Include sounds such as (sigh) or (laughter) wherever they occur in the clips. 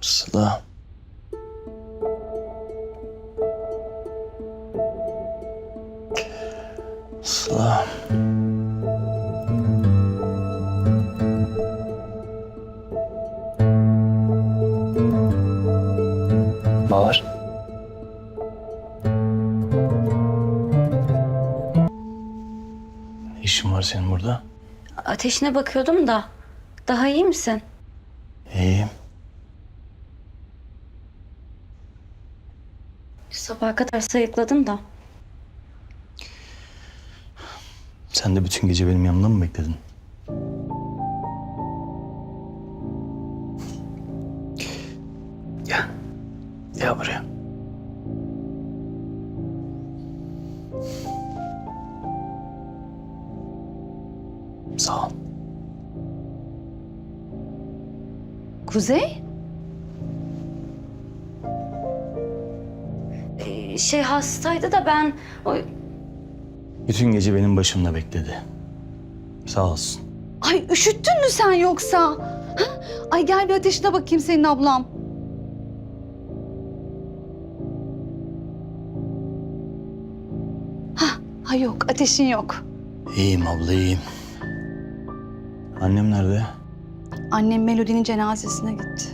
Sıla. Sıla. Bahar. Ne işin var senin burada? Ateşine bakıyordum da. Daha iyi misin? İyiyim. Sabaha kadar sayıkladım da. Sen de bütün gece benim yanımda mı bekledin? Gel. Gel buraya. Sağ ol. Kuzey? Şey hastaydı da ben... O... Bütün gece benim başımda bekledi. Sağ olsun. Ay üşüttün mü sen yoksa? Ha? Ay gel bir ateşine bakayım senin ablam. Hah, ha yok ateşin yok. İyiyim abla iyiyim. Annem nerede? Annem Melody'nin cenazesine gitti.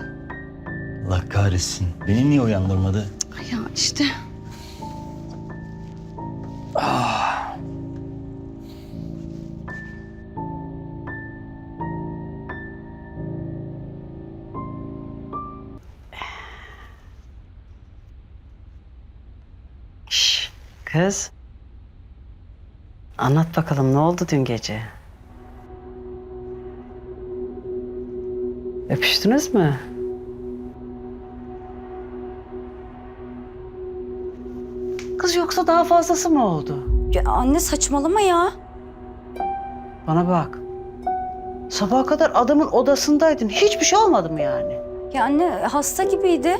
Allah kahretsin. Beni niye uyandırmadı? Ay ya işte. Kız. Anlat bakalım ne oldu dün gece? Öpüştünüz mü? Kız yoksa daha fazlası mı oldu? Ya anne saçmalama ya. Bana bak. Sabaha kadar adamın odasındaydın. Hiçbir şey olmadı mı yani? Ya anne hasta gibiydi.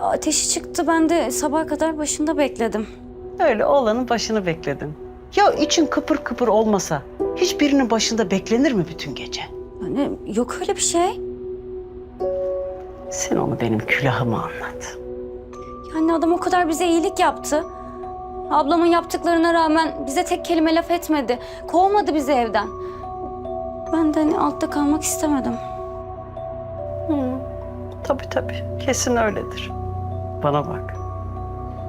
Ateşi çıktı ben de sabaha kadar başında bekledim. Öyle oğlanın başını bekledin. Ya için kıpır kıpır olmasa hiçbirinin başında beklenir mi bütün gece? Anne yok öyle bir şey. Sen onu benim külahıma anlat. Ya anne adam o kadar bize iyilik yaptı. Ablamın yaptıklarına rağmen bize tek kelime laf etmedi. Kovmadı bizi evden. Ben de hani altta kalmak istemedim. Tabii tabii. Kesin öyledir. Bana bak.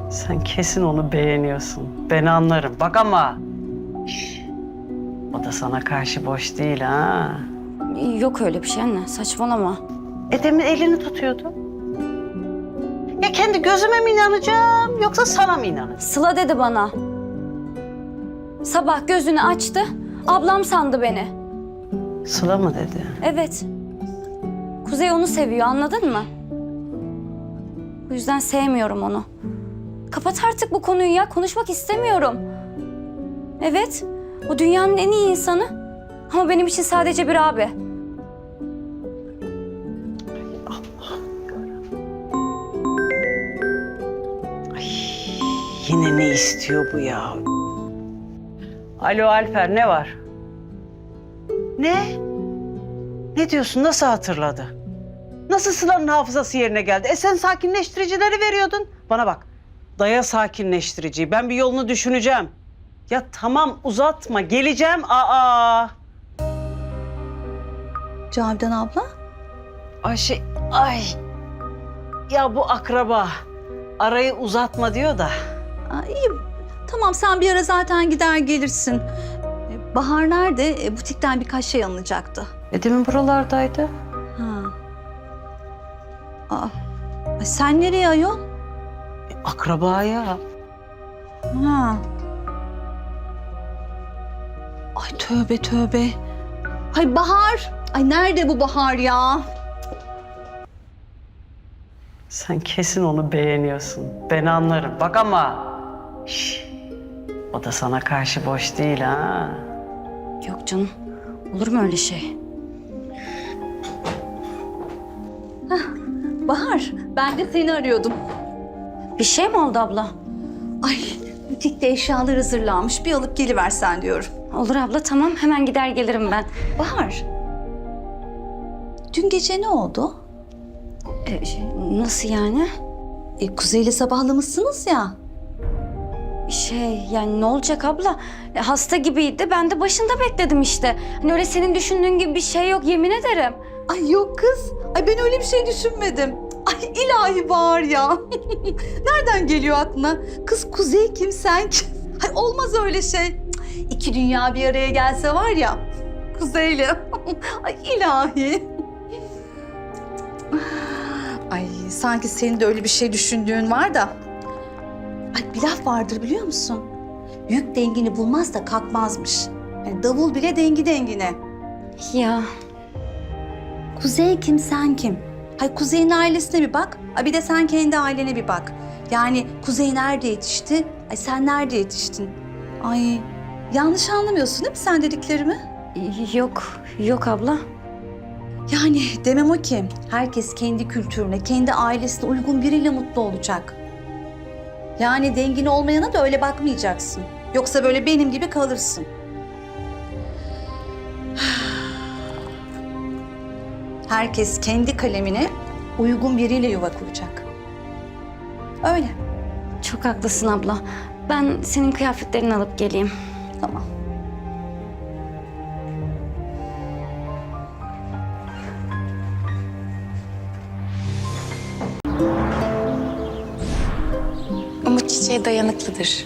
Sen kesin onu beğeniyorsun. Ben anlarım. Bak ama. O da sana karşı boş değil ha. Yok öyle bir şey anne saçmalama. E demin elini tutuyordu. Ya kendi gözüme mi inanacağım yoksa sana mı inanacağım? Sıla dedi bana. Sabah gözünü açtı. Ablam sandı beni. Sıla mı dedi? Evet. Kuzey onu seviyor anladın mı? Bu yüzden sevmiyorum onu. Kapat artık bu konuyu ya. Konuşmak istemiyorum. Evet. O dünyanın en iyi insanı. Ama benim için sadece bir abi. Yine ne istiyor bu ya? Alo Alper ne var? Ne? Ne diyorsun? Nasıl hatırladı? Nasıl Sıla'nın hafızası yerine geldi? E sen sakinleştiricileri veriyordun. Bana bak. Daya sakinleştiriciyi. Ben bir yolunu düşüneceğim. Ya tamam uzatma. Geleceğim. Aa. Cavidan abla. Ayşe. Ay. Ya bu akraba. Arayı uzatma diyor da. Aa, iyi. Tamam sen bir ara zaten gider gelirsin. E, Bahar nerede? E, butikten birkaç şey alınacaktı. E demin buralardaydı. Ha. Aa, ay sen nereye ayol? Akrabaya. Ha. Ay tövbe tövbe. Ay Bahar. Ay nerede bu Bahar ya? Sen kesin onu beğeniyorsun. Ben anlarım. Bak ama. Şş, o da sana karşı boş değil ha. Yok canım. Olur mu öyle şey? Bahar, ben de seni arıyordum. Bir şey mi oldu abla? Ay, butikte eşyalar hazırlanmış. Bir alıp geliversen diyorum. Olur abla tamam hemen gider gelirim ben. Bahar, dün gece ne oldu? E, şey, nasıl yani? E, Kuzey'le sabahlamışsınız ya. Şey yani ne olacak abla? E, hasta gibiydi. Ben de başında bekledim işte. Hani öyle senin düşündüğün gibi bir şey yok yemin ederim. Ay yok kız. Ay ben öyle bir şey düşünmedim. Ay ilahi bağır ya. (laughs) Nereden geliyor aklına? Kız Kuzey kim sen kim? Ay olmaz öyle şey. İki dünya bir araya gelse var ya. Kuzey'le. (laughs) Ay ilahi. Ay sanki senin de öyle bir şey düşündüğün var da. Ay bir laf vardır biliyor musun? Yük dengini bulmaz da kalkmazmış. Yani davul bile dengi dengine. Ya Kuzey kim sen kim? Hay Kuzey'in ailesine bir bak. Ay bir de sen kendi ailene bir bak. Yani Kuzey nerede yetişti? Ay sen nerede yetiştin? Ay yanlış anlamıyorsun değil mi sen dediklerimi? yok yok abla. Yani demem o ki herkes kendi kültürüne, kendi ailesine uygun biriyle mutlu olacak. Yani dengin olmayana da öyle bakmayacaksın. Yoksa böyle benim gibi kalırsın. Herkes kendi kalemine uygun biriyle yuva kuracak. Öyle. Çok haklısın abla. Ben senin kıyafetlerini alıp geleyim. Tamam. Umut çiçeği dayanıklıdır.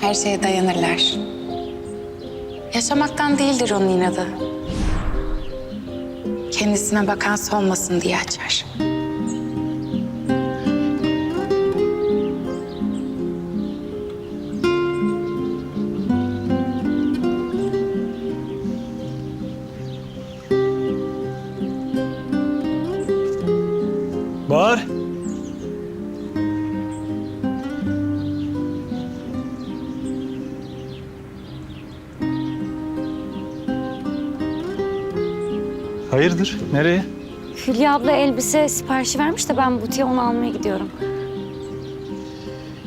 Her şeye dayanırlar. Yaşamaktan değildir onun inadı. Kendisine bakan solmasın diye açar. Hayırdır? Nereye? Hülya abla elbise siparişi vermiş de ben butiğe onu almaya gidiyorum.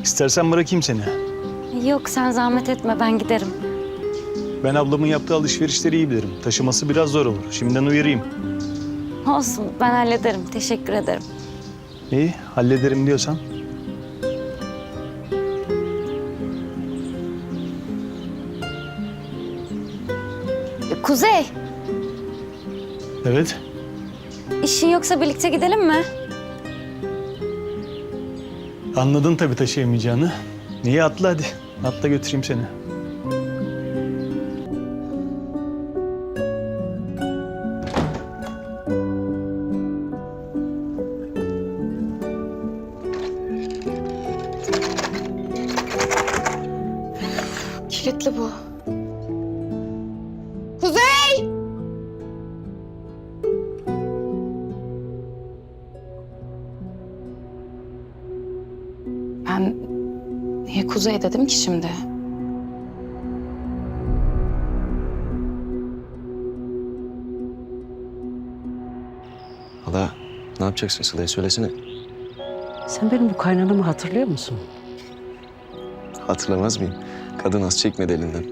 İstersen bırakayım seni. Yok sen zahmet etme ben giderim. Ben ablamın yaptığı alışverişleri iyi bilirim. Taşıması biraz zor olur. Şimdiden uyarayım. Olsun ben hallederim. Teşekkür ederim. İyi, hallederim diyorsan. Kuzey, Evet. işin yoksa birlikte gidelim mi? Anladın tabii taşıyamayacağını. Niye atla hadi. Atla götüreyim seni. Niye Kuzey dedim ki şimdi? Hala ne yapacaksın Sıla'ya söylesene. Sen benim bu kaynanamı hatırlıyor musun? Hatırlamaz mıyım? Kadın az çekmedi elinden.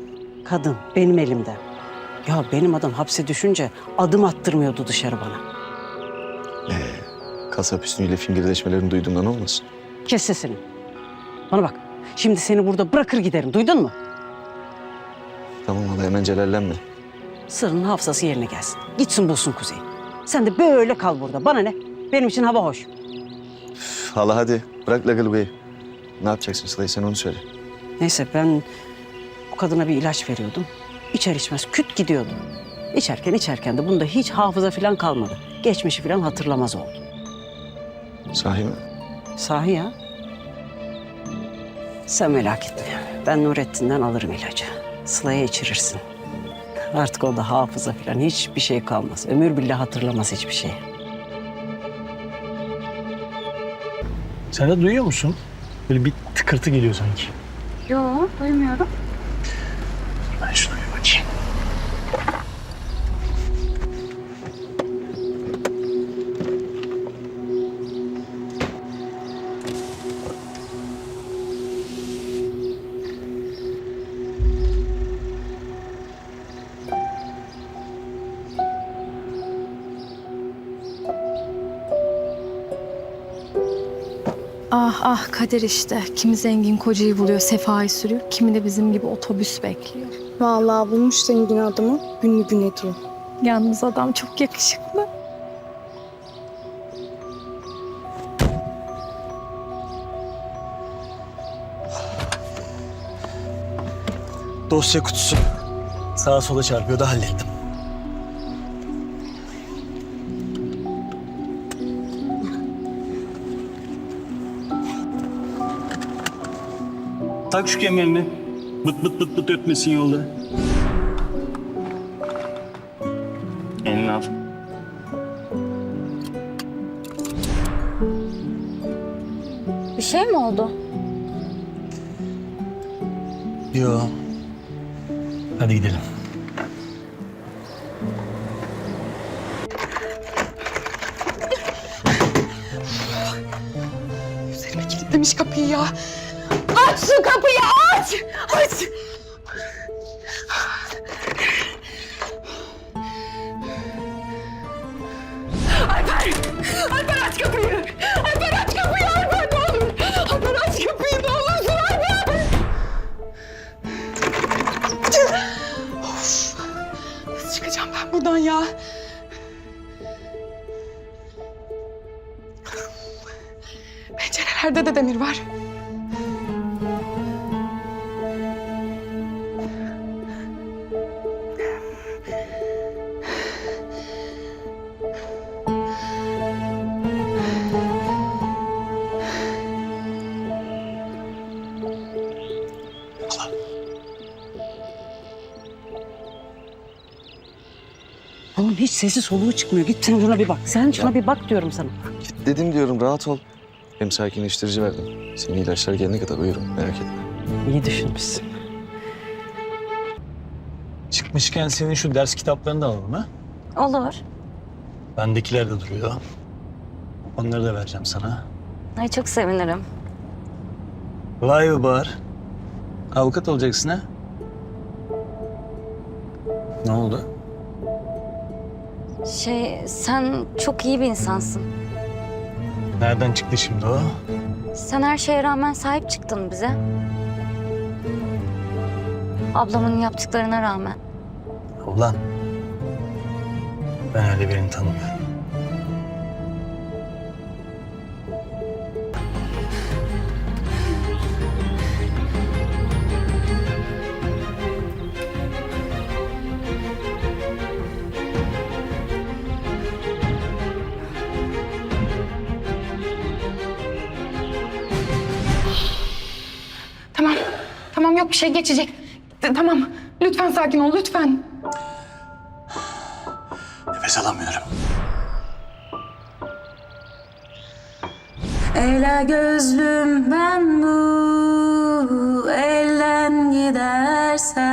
Kadın benim elimde. Ya benim adam hapse düşünce adım attırmıyordu dışarı bana. Kasap üstüyle fingirdeşmelerini duyduğundan olmasın. Kes sesini. Bana bak. Şimdi seni burada bırakır giderim. Duydun mu? Tamam hala hemen celallenme. Sırrın hafızası yerine gelsin. Gitsin bulsun Kuzey'i. Sen de böyle kal burada. Bana ne? Benim için hava hoş. Üf, hala hadi bırak lagalubayı. Ne yapacaksın Sıla'ya sen onu söyle. Neyse ben bu kadına bir ilaç veriyordum. İçer içmez küt gidiyordu. İçerken içerken de bunda hiç hafıza falan kalmadı. Geçmişi falan hatırlamaz oldu. Sahi mi? Sahi ya. Sen merak etme. Ben Nurettin'den alırım ilacı. Sıla'ya içirirsin. Artık o da hafıza falan hiçbir şey kalmaz. Ömür billah hatırlamaz hiçbir şey. Sen de duyuyor musun? Böyle bir tıkırtı geliyor sanki. Yok, duymuyorum. Ah ah kader işte. Kimi zengin kocayı buluyor, sefayı sürüyor. Kimi de bizim gibi otobüs bekliyor. Vallahi bulmuş zengin adamı. Günlü gün ediyor. Yalnız adam çok yakışıklı. Dosya kutusu. Sağa sola çarpıyordu hallettim. Tak şu kemerini. Bıt bıt bıt bıt ötmesin yolda. Elini al. Bir şey mi oldu? Yo. Hadi gidelim. Alper! Alper aç kapıyı! Alper aç kapıyı Alper ne olur! Alper aç kapıyı ne olursun Alper! Of! Nasıl çıkacağım ben buradan ya? Pencerelerde de demir var. Oğlum hiç sesi soluğu çıkmıyor. Git sen şuna bir bak. Sen şuna bir bak diyorum sana. Dedim diyorum rahat ol. Hem sakinleştirici verdim. Senin ilaçlar gelene kadar uyurum merak etme. İyi düşünmüşsün. Çıkmışken senin şu ders kitaplarını da alalım ha. Olur. Bendekiler de duruyor. Onları da vereceğim sana. Ay çok sevinirim. Vay be Bahar. Avukat olacaksın ha? Ne oldu? Şey sen çok iyi bir insansın. Nereden çıktı şimdi o? Sen her şeye rağmen sahip çıktın bize. Ablamın yaptıklarına rağmen. Ulan. Ben öyle birini tanımıyorum. Yok bir şey geçecek. T- Tamam. Lütfen sakin ol lütfen. Nefes alamıyorum. Ela gözlüm ben bu elden gidersem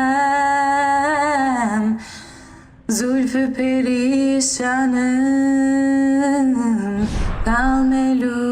Zülfü perişanım Kal melul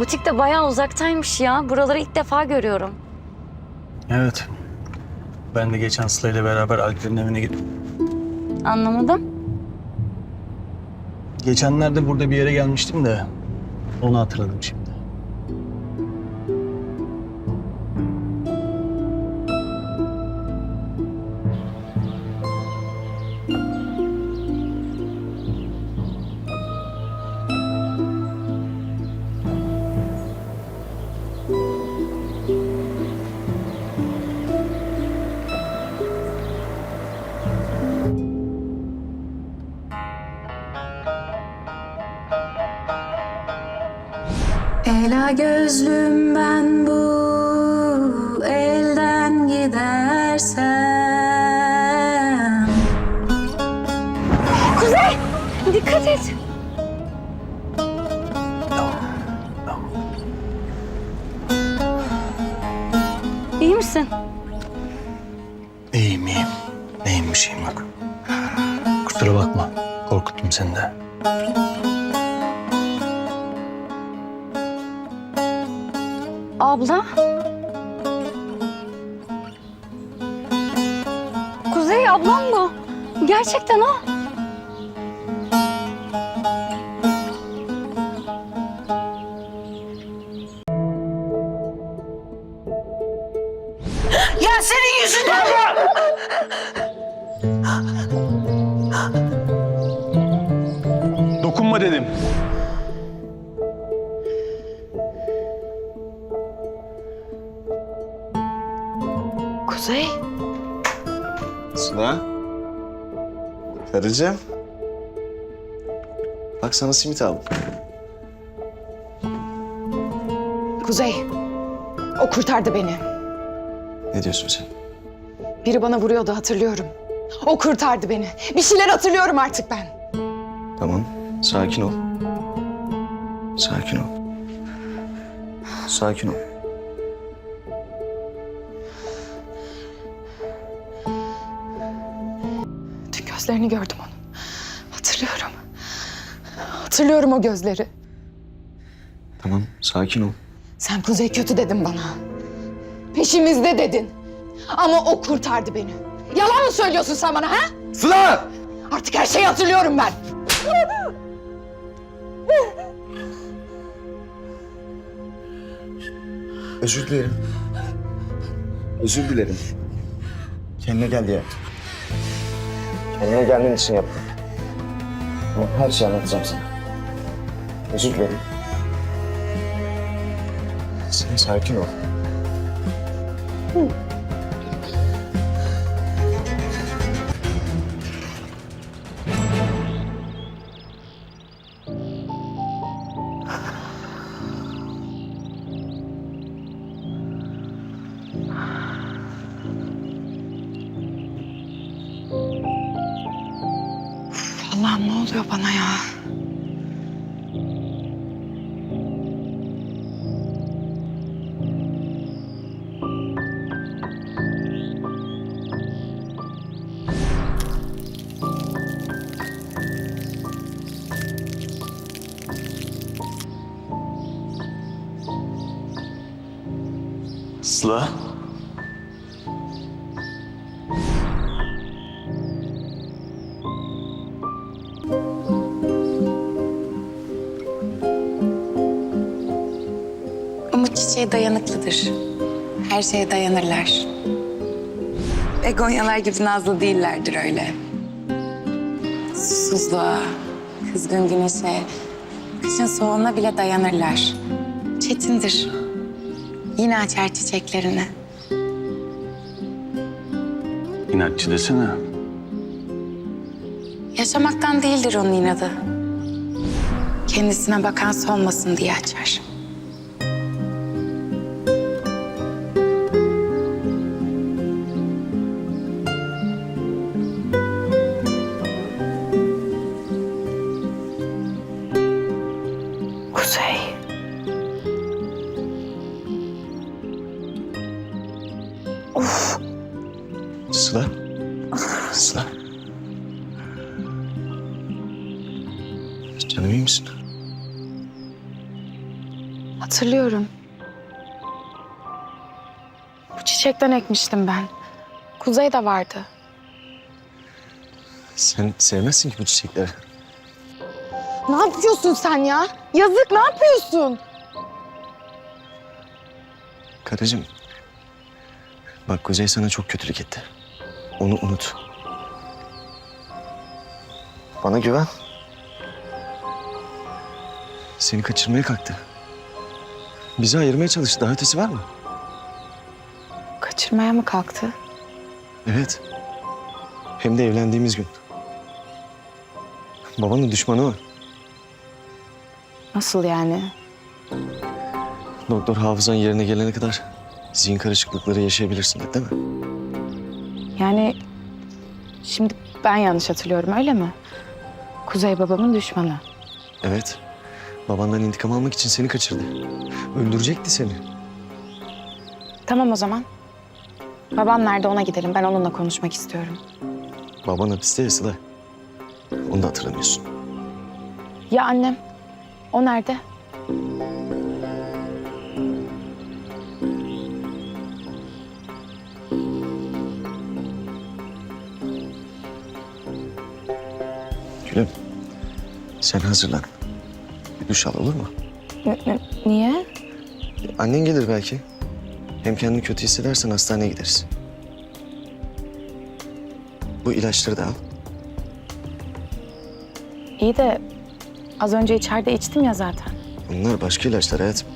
Butik de bayağı uzaktaymış ya. Buraları ilk defa görüyorum. Evet. Ben de geçen Sıla ile beraber Alper'in evine gittim. Anlamadım. Geçenlerde burada bir yere gelmiştim de onu hatırladım şimdi. Ela gözlüm ben bu elden gidersen. Kuzey dikkat et. İyi misin? İyiyim iyiyim. Neyim bir şeyim yok. Kusura bakma korkuttum seni de. Abla? Kuzey ablam bu. Gerçekten o. Ya senin yüzünden Dokunma dedim. Karıcığım. Bak sana simit aldım. Kuzey. O kurtardı beni. Ne diyorsun sen? Biri bana vuruyordu hatırlıyorum. O kurtardı beni. Bir şeyler hatırlıyorum artık ben. Tamam. Sakin ol. Sakin ol. Sakin ol. Gözlerini gördüm onun. Hatırlıyorum. Hatırlıyorum o gözleri. Tamam. Sakin ol. Sen Kuzey kötü dedin bana. Peşimizde dedin. Ama o kurtardı beni. Yalan mı söylüyorsun sen bana ha? Sıla! Artık her şeyi hatırlıyorum ben. Özür dilerim. Özür dilerim. Kendine gel diye. Kendine gelmen için yaptım. Ama her şeyi anlatacağım sana. Özür dilerim. Sen sakin ol. Allah'ım Sıla. Umut çiçeği dayanıklıdır. Her şeye dayanırlar. Begonyalar gibi nazlı değillerdir öyle. Susuzluğa, kızgın güneşe, kışın soğuğuna bile dayanırlar. Çetindir. Yine açar çiçeklerini. İnatçı desene. Yaşamaktan değildir onun inadı. Kendisine bakan solmasın diye açar. Çiçekten ekmiştim ben. Kuzey de vardı. Sen sevmezsin ki bu çiçekleri. Ne yapıyorsun sen ya? Yazık ne yapıyorsun? Karıcığım. Bak Kuzey sana çok kötülük etti. Onu unut. Bana güven. Seni kaçırmaya kalktı. Bizi ayırmaya çalıştı. Daha ötesi var mı? Kaçırmaya mı kalktı? Evet. Hem de evlendiğimiz gün. Babanın düşmanı o. Nasıl yani? Doktor hafızan yerine gelene kadar zihin karışıklıkları yaşayabilirsin dedi, değil mi? Yani şimdi ben yanlış hatırlıyorum öyle mi? Kuzey babamın düşmanı. Evet. Babandan intikam almak için seni kaçırdı. Öldürecekti seni. Tamam o zaman. Babam nerede ona gidelim. Ben onunla konuşmak istiyorum. Baban hapiste ya Sıla. Onu da hatırlamıyorsun. Ya annem? O nerede? Gülüm, sen hazırlan. Bir duş al olur mu? Niye? Annen gelir belki. Hem kendini kötü hissedersen hastaneye gideriz. Bu ilaçları da al. İyi de az önce içeride içtim ya zaten. Bunlar başka ilaçlar hayatım.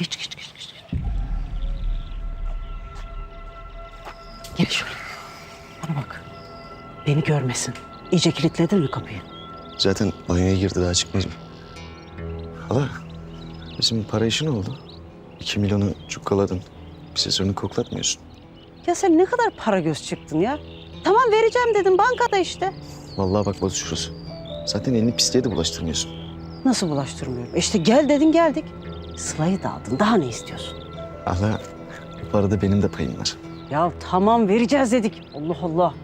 Geç geç geç. geç. Gel şöyle. Bana bak. Beni görmesin. İyice kilitledin mi kapıyı? Zaten banyoya girdi daha çıkmayacak. Hala, bizim para işi ne oldu? İki milyonu çukkaladın. Bize sırrını koklatmıyorsun. Ya sen ne kadar para göz çıktın ya? Tamam vereceğim dedim bankada işte. Vallahi bak bozuşuruz. Zaten elini pisliğe de bulaştırmıyorsun. Nasıl bulaştırmıyorum? İşte gel dedin geldik. Sıla'yı da aldın. Daha ne istiyorsun? Allah, bu parada benim de payım var. Ya tamam vereceğiz dedik. Allah Allah.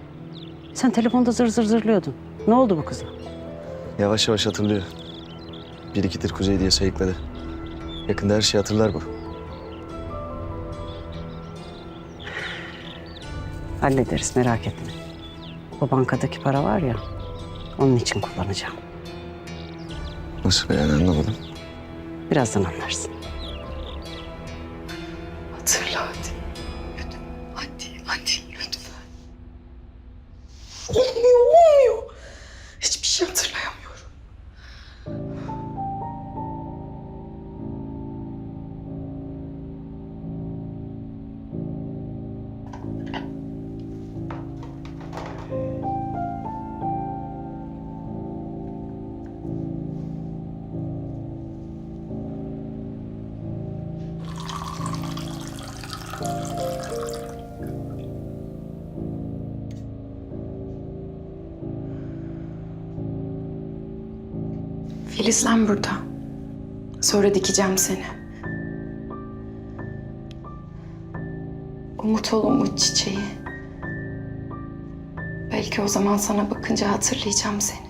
Sen telefonda zır zır zırlıyordun. Ne oldu bu kıza? Yavaş yavaş hatırlıyor. Bir ikidir kuzey diye sayıkladı. Yakında her şeyi hatırlar bu. Hallederiz merak etme. Bu bankadaki para var ya onun için kullanacağım. Nasıl yani anlamadım. Birazdan anlarsın. Filizlen burada. Sonra dikeceğim seni. Umut ol umut çiçeği. Belki o zaman sana bakınca hatırlayacağım seni.